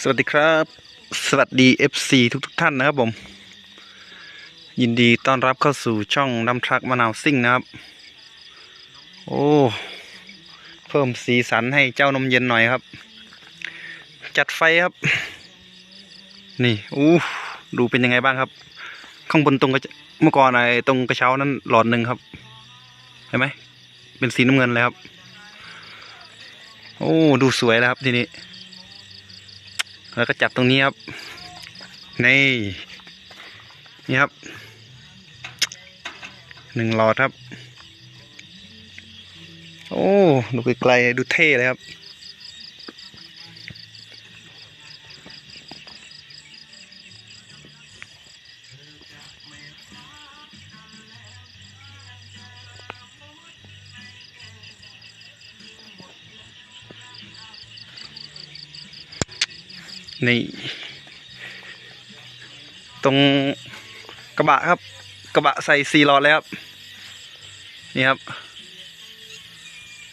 สวัสดีครับ สวัสดี FC ทุกทุกท่านนะครับผม ยินดีต้อนรับเข้าสู่ช่องน้ำทรักมะนาวซิ่งนะครับ โอ้ เพิ่มสีสันให้เจ้านมเย็นหน่อยครับ จัดไฟครับ นี่อู้ดูเป็นยังไงบ้างครับ ข้างบนตรงกระเมื่อก่อนไอ้ตรงกระเช้านั้นหลอดหนึ่งครับ เห็นไหมเป็นสีน้ำเงินเลยครับ โอ้ ดูสวยแล้วครับทีนี้ แล้วก็จับตรงนี้ครับ นี่นี่ครับหนึ่งหลอดครับ โอ้ ดูไกลๆดูเท่เลยครับ นี่ ตรงกระบะครับ กระบะใส่สี่หลอดเลยครับ นี่ครับ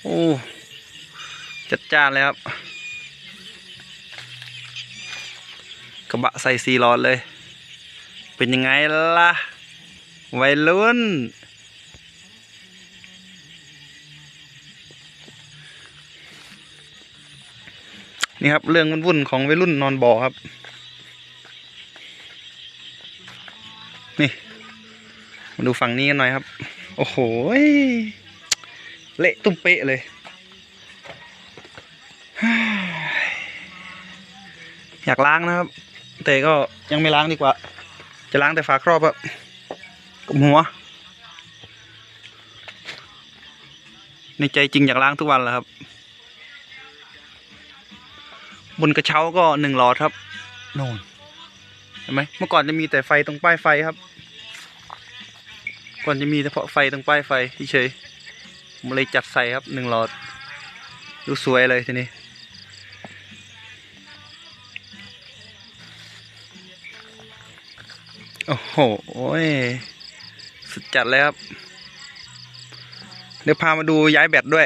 โอ้ จัดจ้านเลยครับ กระบะใส่สี่หลอดเลย เป็นยังไงล่ะ วัยรุ่น นี่ครับ เรื่องวุ่นๆของวัยรุ่นนอนบ่อครับ นี่ มาดูฝั่งนี้กันหน่อยครับ โอ้โหเละตุ้มเป๊ะเลยอยากล้างนะครับ แต่ก็ยังไม่ล้างดีกว่า จะล้างแต่ฝาครอบอะกับหัว ในใจจริงอยากล้างทุกวันแหละครับ บนกระเช้าก็หนึ่งหลอดครับโน่นเห็นไหมเมื่อก่อนจะมีแต่ไฟตรงป้ายไฟครับ ก่อนจะมีเฉพาะไฟตรงป้ายไฟเฉยๆผมเลยจัดใส่ครับหนึ่งหลอด ดูสวยเลยทีนี้โอ้โหสุดจัดเลยครับ เดี๋ยวพามาดูย้ายแบตด้วย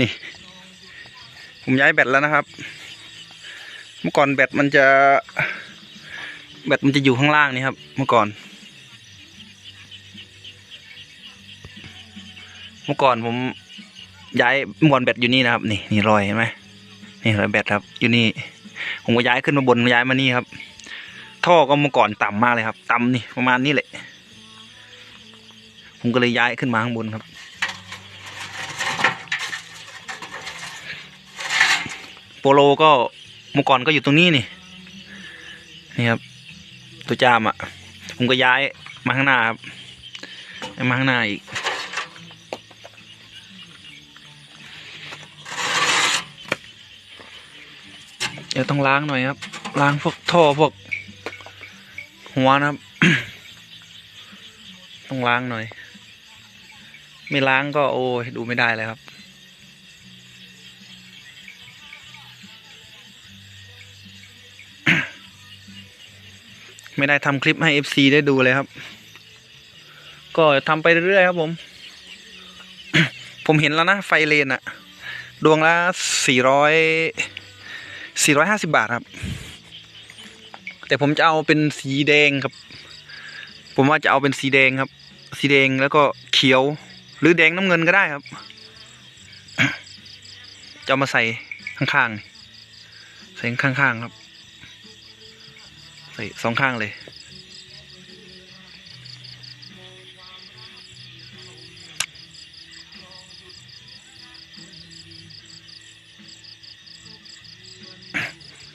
นี่ ผมย้ายแบตแล้วนะครับ เมื่อก่อนแบตมันจะ แบตมันจะอยู่ข้างล่างนี่ครับ เมื่อก่อน เมื่อก่อนผมย้ายมวนแบตอยู่นี่นะครับ นี่นี่รอยเห็นไหมนี่รอยแบตครับ อยู่นี่ ผมก็ย้ายขึ้นมาบนย้ายมานี่ครับ ท่อก็เมื่อก่อนต่ำมากเลยครับ ต่ำนี่ประมาณนี้แหละ ผมก็เลยย้ายขึ้นมาข้างบนครับโปโลก็ มื่อก่อนก็อยู่ตรงนี้นี่ นี่ครับ ตัวจามอะ่ะ ผมก็ย้ายมาข้างหน้าครับย้ามาข้างหน้าอีก เดี๋ยวต้องล้างหน่อยครับ ล้างพวกท่อพวก หัวนะครับ ต้องล้างหน่อย ไม่ล้างก็โอ้ยดูไม่ได้เลยครับ ไม่ได้ทำคลิปให้ FC ได้ดูเลยครับ ก็ทำไปเรื่อยๆครับผม ผมเห็นแล้วนะ ไฟเลนอะดวงละสี่ร้อยสี่ร้อยห้าสิบาทครับ แต่ผมจะเอาเป็นสีแดงครับ ผมว่าจะเอาเป็นสีแดงครับ สีแดงแล้วก็เขียว หรือแดงน้ำเงินก็ได้ครับ จะเอามาใส่ข้างๆใส่ข้างๆครับ สองข้างเลย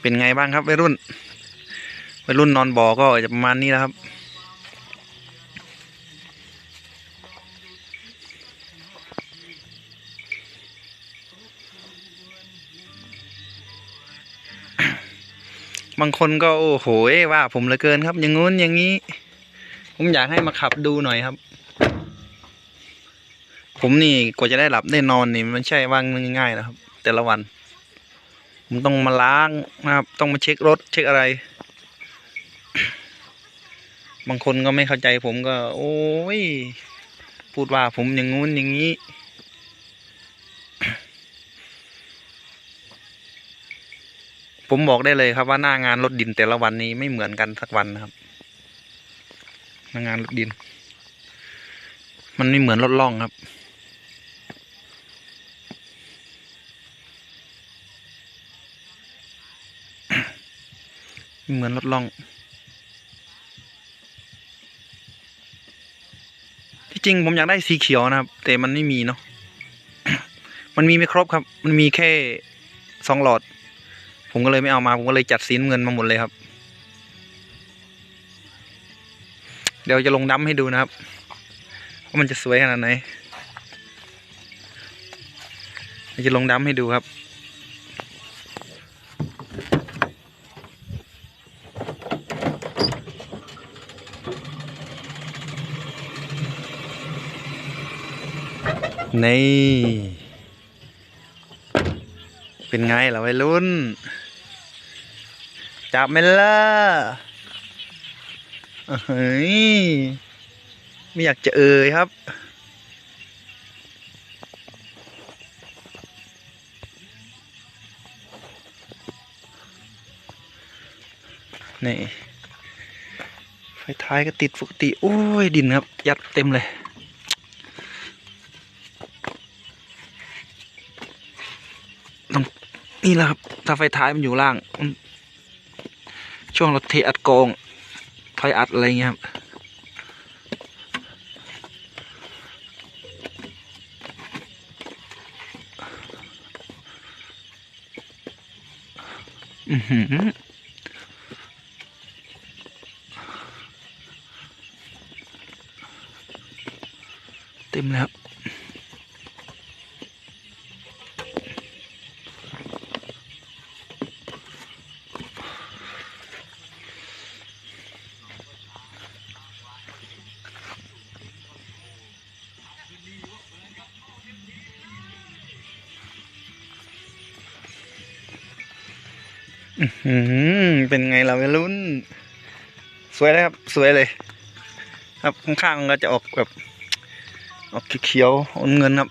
เป็นไงบ้างครับวัยรุ่นวัยรุ่นนอนบ่อก็จะประมาณนี้แล้วครับ บางคนก็โอ้โหว่าผมเหลือเกินครับ อย่างงู้นอย่างนี้ ผมอยากให้มาขับดูหน่อยครับ ผมนี่กว่าจะได้หลับได้นอนนี่มันใช่ว่างง่ายๆนะครับ แต่ละวัน ผมต้องมาล้างนะครับ ต้องมาเช็ครถ เช็คอะไร บางคนก็ไม่เข้าใจผมก็ โอ้ยพูดว่าผมอย่างงู้นอย่างนี้ ผมบอกได้เลยครับว่าหน้างานรถดินแต่ละวันนี้ไม่เหมือนกันสักวันนะครับหน้างานรถดิน มันไม่เหมือนรถล่องครับ เหมือนรถล่อง ที่จริงผมอยากได้สีเขียวนะครับ แต่มันไม่มีเนาะมันมีไม่ครบครับ มันมีแค่สองหลอด ผมก็เลยไม่เอามา ผมก็เลยจัดสีน้ำเงินมาหมดเลยครับ เดี๋ยวจะลงดำให้ดูนะครับว่ามันจะสวยขนาดไหนจะลงดำให้ดูครับนี่ เป็นไงล่ะวัยรุ่น จับไหมล่ะเฮ้ยไม่อยากจะเอ่ยครับ นี่ไฟท้ายก็ติดปกติ โอ้ย ดินครับ ยัดเต็มเลยต้องนี่แหละครับ ถ้าไฟท้ายมันอยู่ล่างมัน ช่วงเราเทอัดกองไฟอัดอะไรเงี้ยครับอือหือเต็มแล้ว เป็นไงเราวัยรุ่น สวยเลยครับ สวยเลย ครับข้างๆก็จะออกแบบ ออกเขียวๆอมเงินครับ